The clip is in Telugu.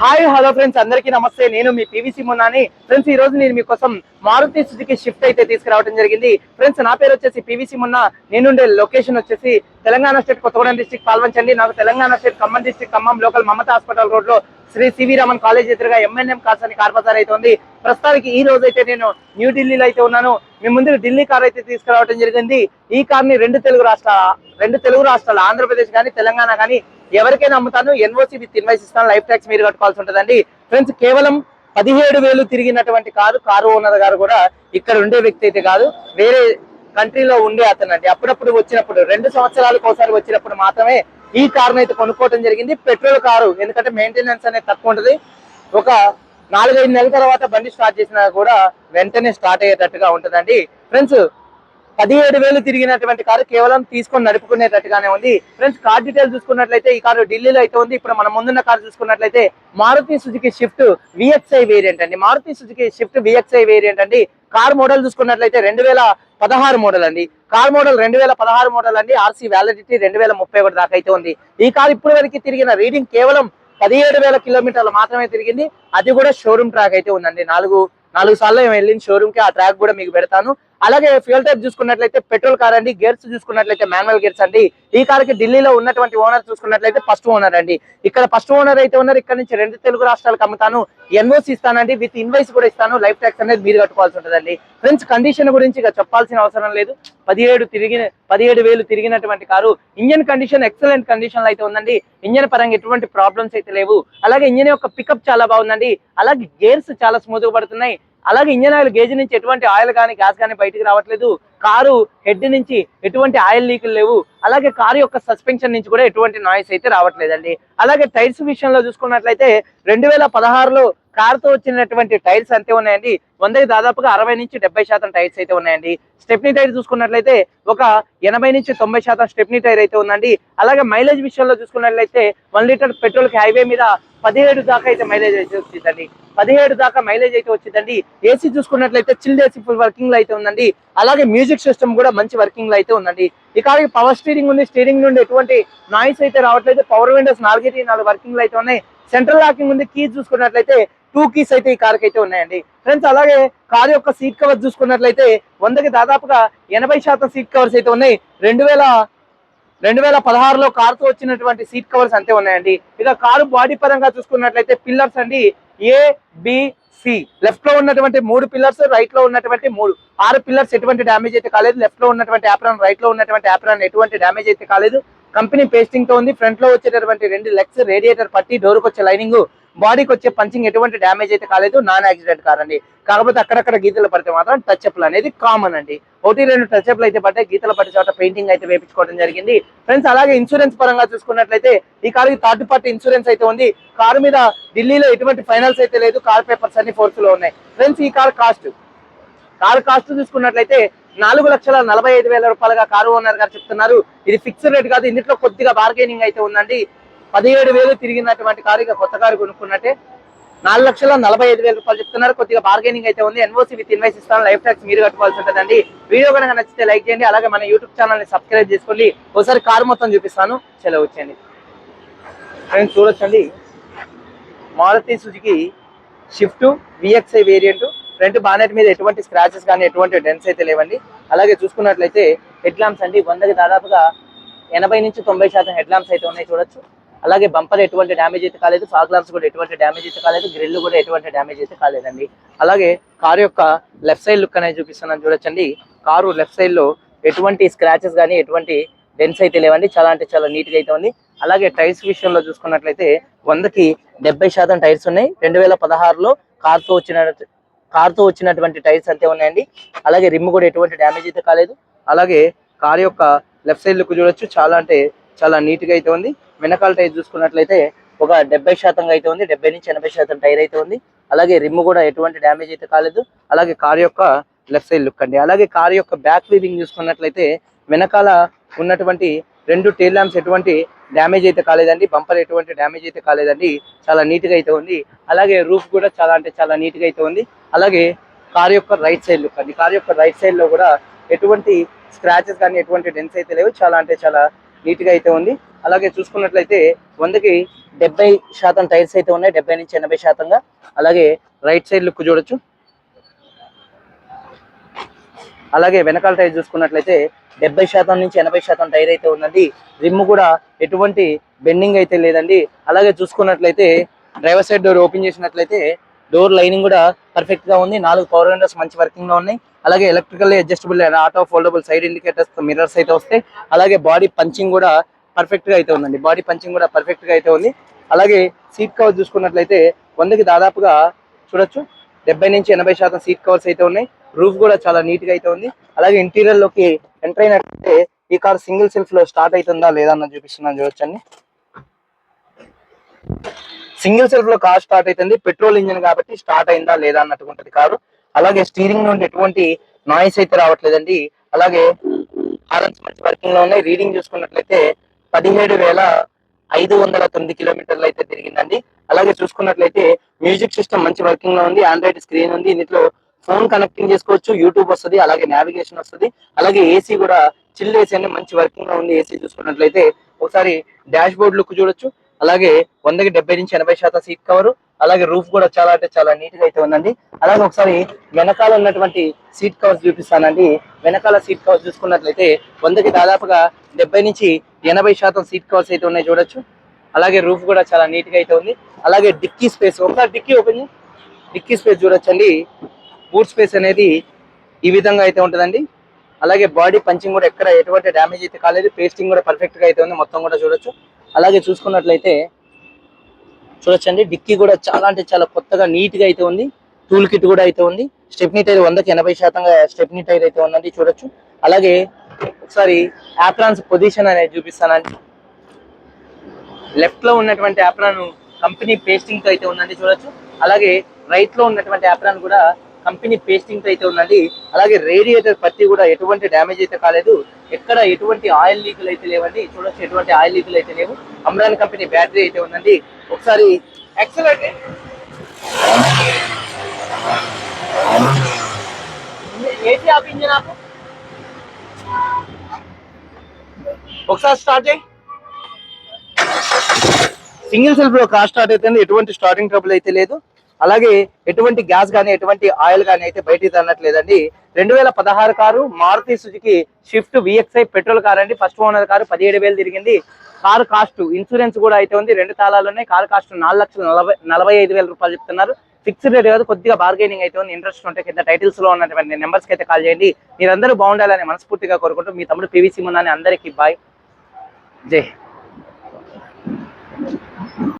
హాయ్ హలో ఫ్రెండ్స్ అందరికీ నమస్తే. నేను మీ పీవీసీ మున్నాని ఫ్రెండ్స్ ఈ రోజు నేను మీకోసం మారుతి సుజుకి షిఫ్ట్ అయితే తీసుకురావడం జరిగింది. ఫ్రెండ్స్ నా పేరు వచ్చేసి పీవీసీ మున్నా నేనుండే లొకేషన్ వచ్చేసి తెలంగాణ స్టేట్ కొత్తగూడెం డిస్టిక్ పాల్వంచండి. నాకు Telangana state Khammam district Khammam local Mamata hospital రోడ్లో శ్రీ సివి రామన్ కాలేజ్ ఎదురుగా ఎంఎన్ఎం కార్స్ అని కార్ బజార్ అయితే ఉంది. ప్రస్తుతానికి ఈ రోజు అయితే నేను న్యూ ఢిల్లీలో అయితే ఉన్నాను. మీ ముందు ఢిల్లీ కార్ అయితే తీసుకురావడం జరిగింది. ఈ కార్ని రెండు తెలుగు రాష్ట్రాల రెండు తెలుగు రాష్ట్రాలు ఆంధ్రప్రదేశ్ కానీ తెలంగాణ కానీ ఎవరికైనా అమ్ముతాను ఎన్ఓసి విత్ ఇన్వైస్ ఇస్తాను లైఫ్ ట్యాక్స్ మీరు కట్టుకోవాల్సి ఉంటుందండి. ఫ్రెండ్స్ కేవలం పదిహేడు వేలు తిరిగినటువంటి కారు కారు ఓనర్ గారు కూడా ఇక్కడ ఉండే వ్యక్తి అయితే కాదు వేరే కంట్రీలో ఉండే అతను అండి అప్పుడప్పుడు వచ్చినప్పుడు రెండు సంవత్సరాలకు ఒకసారి వచ్చినప్పుడు మాత్రమే ఈ కారును అయితే కొనుక్కోవడం జరిగింది. పెట్రోల్ కారు ఎందుకంటే మెయింటెనెన్స్ అనేది తక్కువ ఉంటుంది. ఒక నాలుగైదు నెలల తర్వాత బండి స్టార్ట్ చేసినా కూడా వెంటనే స్టార్ట్ అయ్యేటట్టుగా ఉంటుందండి. ఫ్రెండ్స్ పదిహేడు వేలు తిరిగినటువంటి కారు కేవలం తీసుకొని నడుపుకునేటట్టుగానే ఉంది. ఫ్రెండ్స్ కార్ డీటెయిల్ చూసుకున్నట్లయితే ఈ కారు ఢిల్లీలో అయితే ఉంది. ఇప్పుడు మనం ముందున్న కారు చూసుకున్నట్లయితే Maruti Suzuki Swift VXI variant అండి. Maruti Suzuki Swift VXI variant అండి. కార్ మోడల్ చూసుకున్నట్లయితే రెండు వేల పదహారు మోడల్ అండి. కార్ మోడల్ రెండు వేల పదహారు మోడల్ అండి. ఆర్సీ వ్యాలిడిటీ రెండు వేల ముప్పై ఒకటి దాకా అయితే ఉంది. ఈ కార్ ఇప్పటి వరకు తిరిగిన రీడింగ్ కేవలం పదిహేడు వేల కిలోమీటర్లు మాత్రమే తిరిగింది. అది కూడా షోరూమ్ ట్రాక్ అయితే ఉందండి. నాలుగు నాలుగు సార్లు మేము షోరూమ్కి ఆ ట్రాక్ కూడా మీకు పెడతాను. అలాగే ఫ్యూల్ టైప్ చూసుకున్నట్లయితే పెట్రోల్ కార్ అండి గేర్స్ చూసుకున్నట్లయితే మాన్యువల్ గేర్స్ అండి. ఈ కార్కి ఢిల్లీలో ఉన్నటువంటి ఓనర్ చూసుకున్నట్లయితే ఫస్ట్ ఓనర్ అండి. ఇక్కడ ఫస్ట్ ఓనర్ అయితే ఉన్నారు. ఇక్కడ నుంచి రెండు తెలుగు రాష్ట్రాలకు అమ్ముతాను. ఎన్ఓసి ఇస్తానండి. విత్ ఇన్వైస్ కూడా ఇస్తాను. లైఫ్ ట్యాక్స్ అనేది మీరు కట్టుకోవాల్సి ఉంటుందండి. ఫ్రెండ్స్ కండిషన్ గురించి ఇక చెప్పాల్సిన అవసరం లేదు. పదిహేడు తిరిగిన పదిహేడు వేలు తిరిగినటువంటి కారు. ఇంజన్ కండిషన్ ఎక్సలెంట్ కండిషన్లో అయితే ఉందండి. ఇంజన్ పరంగా ఎటువంటి ప్రాబ్లమ్స్ అయితే లేవు. అలాగే ఇంజన్ యొక్క పికప్ చాలా బాగుందండి. అలాగే గేర్స్ చాలా స్మూత్గా పడుతున్నాయి. అలాగే ఇంజన్ ఆయిల్ గేజ్ నుంచి ఎటువంటి ఆయిల్ కానీ గ్యాస్ కానీ బయటికి రావట్లేదు. కారు హెడ్ నుంచి ఎటువంటి ఆయిల్ లీకులు లేవు. అలాగే కారు యొక్క సస్పెన్షన్ నుంచి కూడా ఎటువంటి నాయిస్ అయితే రావట్లేదండి. అలాగే టైర్స్ విషయంలో చూసుకున్నట్లయితే రెండు వేల పదహారులో కార్తో వచ్చినటువంటి టైర్స్ అంతే ఉన్నాయండి. వందకి దాదాపుగా అరవై నుంచి డెబ్బై శాతం టైర్స్ అయితే ఉన్నాయండి. స్టెప్నీ టైర్ చూసుకున్నట్లయితే ఒక ఎనభై నుంచి తొంభై శాతం స్టెప్నీ టైర్ అయితే ఉందండి. అలాగే మైలేజ్ విషయంలో చూసుకున్నట్లయితే వన్ లీటర్ పెట్రోల్కి హైవే మీద పదిహేడు దాకా అయితే మైలేజ్ అయితే వచ్చిందండి. పదిహేడు దాకా మైలేజ్ అయితే వచ్చిందండి. ఏసీ చూసుకున్నట్లయితే చిల్డ్ ఏసీ ఫుల్ వర్కింగ్లో అయితే ఉందండి. అలాగే మ్యూజిక్ సిస్టమ్ కూడా మంచి వర్కింగ్లో అయితే ఉందండి. ఈ పవర్ స్టీరింగ్ ఉంది. స్టీరింగ్ నుండి ఎటువంటి నాయిస్ అయితే రావట్లేదు. పవర్ విండోస్ నాలుగైతే నాలుగు వర్కింగ్లో అయితే ఉన్నాయి. సెంట్రల్ లాకింగ్ ఉంది. కీస్ చూసుకున్నట్లయితే టూ కీస్ అయితే ఈ కార్కి అయితే ఉన్నాయండి. ఫ్రెండ్స్ అలాగే కార్ యొక్క సీట్ కవర్ చూసుకున్నట్లయితే వందకి దాదాపుగా ఎనభై శాతం సీట్ కవర్స్ అయితే ఉన్నాయి. రెండు వేల రెండు వేల పదహారులో కారుతో వచ్చినటువంటి సీట్ కవర్స్ అంతే ఉన్నాయండి. ఇక కారు బాడీ పరంగా చూసుకున్నట్లయితే పిల్లర్స్ అండి. ఏ బి సి లెఫ్ట్లో ఉన్నటువంటి మూడు పిల్లర్స్ రైట్లో ఉన్నటువంటి మూడు. ఆరు పిల్లర్స్ ఎటువంటి డ్యామేజ్ అయితే కాలేదు. లెఫ్ట్లో ఉన్నటువంటి యాప్రాన్ రైట్లో ఉన్నటువంటి యాప్రాన్ ఎటువంటి డ్యామేజ్ అయితే కాలేదు. కంపెనీ పేస్టింగ్తో ఉంది. ఫ్రంట్లో వచ్చేటటువంటి రెండు లెగ్స్ రేడియేటర్ పట్టి డోర్కి వచ్చే లైనింగ్ బాడీకి వచ్చే పంచింగ్ ఎటువంటి డ్యామేజ్ అయితే కాలేదు నాన్ యాక్సిడెంట్ కార్ అండి కాకపోతే అక్కడక్కడ గీతలు పడితే మాత్రం టచ్ అప్లు అనేది కామన్ అండి. ఒకటి రెండు టచ్ అప్లు అయితే పడితే గీతలు పట్టి చోట పెయింటింగ్ అయితే వేపించుకోవడం జరిగింది. ఫ్రెండ్స్ అలాగే ఇన్సూరెన్స్ పరంగా చూసుకున్నట్లయితే ఈ కారుకి థర్డ్ పార్టీ ఇన్సూరెన్స్ అయితే ఉంది. కారు మీద ఢిల్లీలో ఎటువంటి ఫైనల్స్ అయితే లేదు కార్ పేపర్స్ అన్ని ఫోర్స్లో ఉన్నాయి. ఫ్రెండ్స్ ఈ కార్ కాస్ట్ కార్ కాస్ట్ చూసుకున్నట్లయితే నాలుగు లక్షల నలభై ఐదు వేల రూపాయలుగా కారు ఓనర్ గారు చెప్తున్నారు. ఇది ఫిక్స్డ్ రేట్ కాదు ఇందులో కొద్దిగా బార్గెనింగ్ అయితే ఉందండి. పదిహేడు వేలు తిరిగినటువంటి కారు ఇక కొత్త కారు కొనుక్కున్నట్టే నాలుగు లక్షల నలభై ఐదు వేల రూపాయలు చెప్తున్నారు. కొద్దిగా బార్గెనింగ్ అయితే ఉంది. ఎన్ఓసి విత్ ఇన్వైస్ ఇస్తాను. లైఫ్ ట్యాక్స్ మీరు కట్టుకోవాల్సి ఉంటుందండి. వీడియో కనుక నచ్చితే లైక్ చేయండి. అలాగే మన యూట్యూబ్ ఛానల్ని సబ్స్క్రైబ్ చేసుకోండి. ఒకసారి కారు మొత్తం చూపిస్తాను. సెలవు వచ్చేయండి. ఫ్రెండ్స్ చూడొచ్చండి. Maruti Suzuki Swift VXI variant front bonnet మీద ఎటువంటి స్క్రాచెస్ కానీ ఎటువంటి డెన్స్ అయితే లేవండి. అలాగే చూసుకున్నట్లయితే హెడ్ ల్యాంప్స్ అండి. వందకి దాదాపుగా ఎనభై నుంచి తొంభై శాతం హెడ్ ల్యాంప్స్ అయితే ఉన్నాయి. చూడొచ్చు. అలాగే బంపర్ ఎటువంటి డ్యామేజ్ అయితే కాలేదు ఫాగ్ కూడా ఎటువంటి డ్యామేజ్ అయితే కాలేదు గ్రిల్ కూడా ఎటువంటి డ్యామేజ్ అయితే కాలేదండి. అలాగే కారు యొక్క లెఫ్ట్ సైడ్ లుక్ అనేది చూపిస్తున్నాను చూడొచ్చండి. కారు లెఫ్ట్ సైడ్లో ఎటువంటి స్క్రాచెస్ కానీ ఎటువంటి డెన్స్ అయితే లేవండి. చాలా అంటే చాలా నీట్గా అయితే ఉంది. అలాగే టైర్స్ విషయంలో చూసుకున్నట్లయితే వందకి డెబ్బై శాతం టైర్స్ ఉన్నాయి. రెండు వేల పదహారులో కార్తో వచ్చిన కార్తో వచ్చినటువంటి టైర్స్ అంతే ఉన్నాయండి. అలాగే రిమ్ కూడా ఎటువంటి డ్యామేజ్ అయితే కాలేదు. అలాగే కార్ యొక్క లెఫ్ట్ సైడ్ లుక్ చూడొచ్చు. చాలా అంటే చాలా నీట్గా అయితే ఉంది. వెనకాల టైర్ చూసుకున్నట్లయితే ఒక డెబ్బై శాతంగా అయితే ఉంది డెబ్బై నుంచి ఎనభై శాతం టైర్ అయితే ఉంది. అలాగే రిమ్ కూడా ఎటువంటి డ్యామేజ్ అయితే కాలేదు. అలాగే కార్ యొక్క లెఫ్ట్ సైడ్ లుక్ అండి. అలాగే కార్ యొక్క బ్యాక్ వీవింగ్ చూసుకున్నట్లయితే వెనకాల ఉన్నటువంటి రెండు టైల్ ల్యాంప్స్ ఎటువంటి డ్యామేజ్ అయితే కాలేదండి. బంపర్ ఎటువంటి డ్యామేజ్ అయితే కాలేదండి. చాలా నీట్గా అయితే ఉంది. అలాగే రూఫ్ కూడా చాలా అంటే చాలా నీట్గా అయితే ఉంది. అలాగే కార్ యొక్క రైట్ సైడ్ లుక్ అండి. కార్ యొక్క రైట్ సైడ్లో కూడా ఎటువంటి స్క్రాచెస్ కానీ ఎటువంటి డెన్స్ అయితే లేవు. చాలా అంటే చాలా నీట్గా అయితే ఉంది. అలాగే చూసుకున్నట్లయితే వందకి డెబ్బై శాతం టైర్స్ అయితే ఉన్నాయి. డెబ్బై నుంచి ఎనభై శాతంగా. అలాగే రైట్ సైడ్ లుక్ చూడొచ్చు. అలాగే వెనకాల టైర్ చూసుకున్నట్లయితే డెబ్బై శాతం నుంచి ఎనభై శాతం టైర్ అయితే ఉందండి. రిమ్ కూడా ఎటువంటి బెండింగ్ అయితే లేదండి. అలాగే చూసుకున్నట్లయితే డ్రైవర్ సైడ్ డోర్ ఓపెన్ చేసినట్లయితే డోర్ లైనింగ్ కూడా పర్ఫెక్ట్గా ఉంది. నాలుగు పవర్ విండోస్ మంచి వర్కింగ్లో ఉన్నాయి. అలాగే electrical adjustable auto foldable side indicators mirrors అయితే వస్తాయి అలాగే బాడీ పంచింగ్ కూడా పర్ఫెక్ట్గా అయితే ఉందండి. బాడీ పంచింగ్ కూడా పర్ఫెక్ట్గా అయితే ఉంది. అలాగే సీట్ కవర్ చూసుకున్నట్లయితే వందకి దాదాపుగా చూడొచ్చు డెబ్బై నుంచి ఎనభై శాతం సీట్ కవర్స్ అయితే ఉన్నాయి. రూఫ్ కూడా చాలా నీట్గా అయితే ఉంది. అలాగే ఇంటీరియర్లోకి ఎంటర్ అయినట్లయితే ఈ కార్ సింగిల్ సెల్ఫ్లో స్టార్ట్ అవుతుందా లేదా అన్న చూపిస్తున్నాను చూడొచ్చండి. సింగిల్ సెల్ఫ్లో కార్ స్టార్ట్ అవుతుంది. పెట్రోల్ ఇంజిన్ కాబట్టి స్టార్ట్ అయిందా లేదా అన్నట్టు ఉంటుంది కారు. అలాగే స్టీరింగ్ నుండి ఎటువంటి నాయిస్ అయితే రావట్లేదండి. అలాగే హారన్స్ మంచి వర్కింగ్లో ఉన్నాయి. రీడింగ్ చూసుకున్నట్లయితే పదిహేడు వేల ఐదు వందల తొమ్మిది కిలోమీటర్లు అయితే తిరిగిందండి. అలాగే చూసుకున్నట్లయితే మ్యూజిక్ సిస్టమ్ మంచి వర్కింగ్లో ఉంది. ఆండ్రాయిడ్ స్క్రీన్ ఉంది. దీంట్లో ఫోన్ కనెక్టింగ్ చేసుకోవచ్చు. యూట్యూబ్ వస్తుంది. అలాగే నావిగేషన్ వస్తుంది. అలాగే ఏసీ కూడా చిల్ ఏసీ అనేది మంచి వర్కింగ్లో ఉంది. ఏసీ చూసుకున్నట్లయితే ఒకసారి డాష్ బోర్డ్ లుక్ చూడొచ్చు. అలాగే వందకి డెబ్బై నుంచి ఎనభై శాతం సీట్ కవర్. అలాగే రూఫ్ కూడా చాలా అంటే చాలా నీట్గా అయితే ఉందండి. అలాగే ఒకసారి వెనకాల ఉన్నటువంటి సీట్ కవర్స్ చూపిస్తానండి. వెనకాల సీట్ కవర్స్ చూసుకున్నట్లయితే వందకి దాదాపుగా డెబ్బై నుంచి ఎనభై శాతం సీట్ కవర్స్ అయితే ఉన్నాయి చూడొచ్చు. అలాగే రూఫ్ కూడా చాలా నీట్గా అయితే ఉంది. అలాగే డిక్కీ స్పేస్ ఒకసారి డిక్కీ ఓపెన్ డిక్కీ స్పేస్ చూడొచ్చండి. బూట్ స్పేస్ అనేది ఈ విధంగా అయితే ఉంటుందండి. అలాగే బాడీ పంచింగ్ కూడా ఎక్కడ ఎటువంటి డ్యామేజ్ అయితే కాలేదు. పేస్టింగ్ కూడా పర్ఫెక్ట్గా అయితే ఉంది. మొత్తం కూడా చూడొచ్చు. అలాగే చూసుకున్నట్లయితే చూడొచ్చండి. డిక్కీ కూడా చాలా అంటే చాలా కొత్తగా నీట్గా అయితే ఉంది. టూల్ కిట్ కూడా అయితే ఉంది. స్టెప్నీ టైర్ వందకి ఎనభై శాతంగా స్టెప్నీ టైర్ అయితే ఉందండి. చూడొచ్చు. అలాగే ఒకసారి యాప్రాన్స్ పొజిషన్ అనేది చూపిస్తానండి. లెఫ్ట్లో ఉన్నటువంటి యాప్రాన్ కంపెనీ పేస్టింగ్తో అయితే ఉందండి. చూడొచ్చు. అలాగే రైట్లో ఉన్నటువంటి యాప్రాన్ కూడా కంపెనీ పేస్టింగ్ అయితే ఉందండి. అలాగే రేడియేటర్ పత్తి కూడా ఎటువంటి డ్యామేజ్ అయితే కాలేదు. ఎక్కడ ఎటువంటి ఆయిల్ లీకులు అయితే లేవండి. చూడొచ్చు ఎటువంటి ఆయిల్ లీకులు అయితే లేవు. అమ్రాన్ కంపెనీ బ్యాటరీ అయితే ఉందండి. ఒకసారి ఎక్సలెంట్ ఏసీ ఆఫ్ ఇంజిన్ ఆపు ఒకసారి స్టార్ట్ చేయి. సింగిల్ సెల్ఫ్లో కార్ స్టార్ట్ అయితే ఎటువంటి స్టార్టింగ్ ట్రబుల్ అయితే లేదు. అలాగే ఎటువంటి గ్యాస్ కానీ ఎటువంటి ఆయిల్ కానీ అయితే బయటికి తనట్లేదండి రెండు వేల పదహారు car Maruti Suzuki Swift VXI petrol car అండి. ఫస్ట్ ఓనర్ కారు పదిహేడు వేలు తిరిగింది. కారు కాస్ట్ ఇన్సూరెన్స్ కూడా అయితే ఉంది. రెండు తాళాలు ఉన్నాయి. కారు కాస్ట్ నాలుగు లక్షల నలభై నలభై ఐదు వేల రూపాయలు చెప్తున్నారు. ఫిక్స్డ్ రేట్ కాదు కొద్దిగా బార్గెనింగ్ అయితే ఉంది. ఇంట్రెస్ట్ ఉంటే కింద టైటిల్స్లో ఉన్నటువంటి నెంబర్స్కి అయితే కాల్ చేయండి. మీరందరూ బాగుండాలని మనస్ఫూర్తిగా కోరుకుంటూ మీ తమ్ముడు పివిసి మున్నాని అందరికీ బాయ్. జై